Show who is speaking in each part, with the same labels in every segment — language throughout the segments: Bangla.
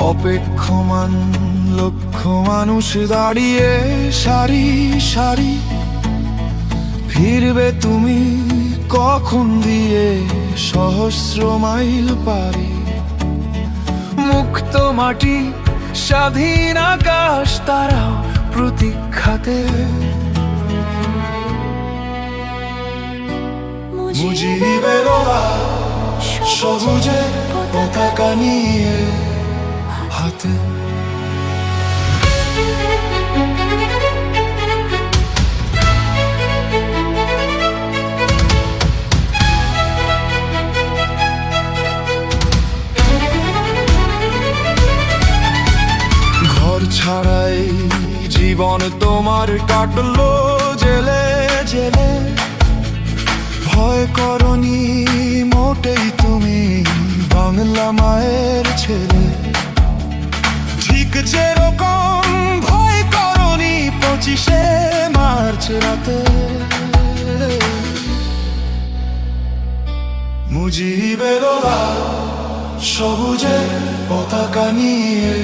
Speaker 1: অপেক্ষমান লক্ষ মানুষ দাঁড়িয়ে সারি সারি। ফিরবে তুমি কখন দিয়ে সহস্র মাইল পারি? মুক্ত মাটি স্বাধীন আকাশ তারা প্রতীক্ষাতে। মুজিবের সবুজে পতাকা নিয়ে। হাতে ঘর ছাড়াই জীবন তোমার কাটলো জেলে জেলে। ভয় করনি, মোটেই তুমি বাংলা মায়ের ছেলে। ঠিক যেরকম ভয় করনি পঁচিশে মার্চ রাতে। মুজিবের সবুজের পতাকা নিয়ে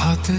Speaker 1: হাতে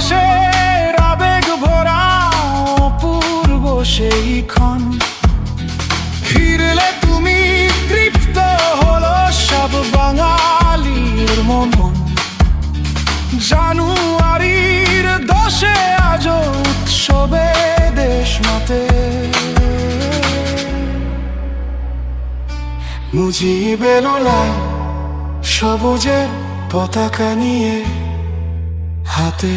Speaker 1: দেশের আবেগ ভরা অপূর্ব সেই ক্ষণ। ফিরলে তুমি তৃপ্ত হলো সব বাঙালির মন। জানুয়ারির দশে আজ উৎসবে দেশ মাতে মুজিবের ওলায় সবুজের পতাকা নিয়ে হাতে।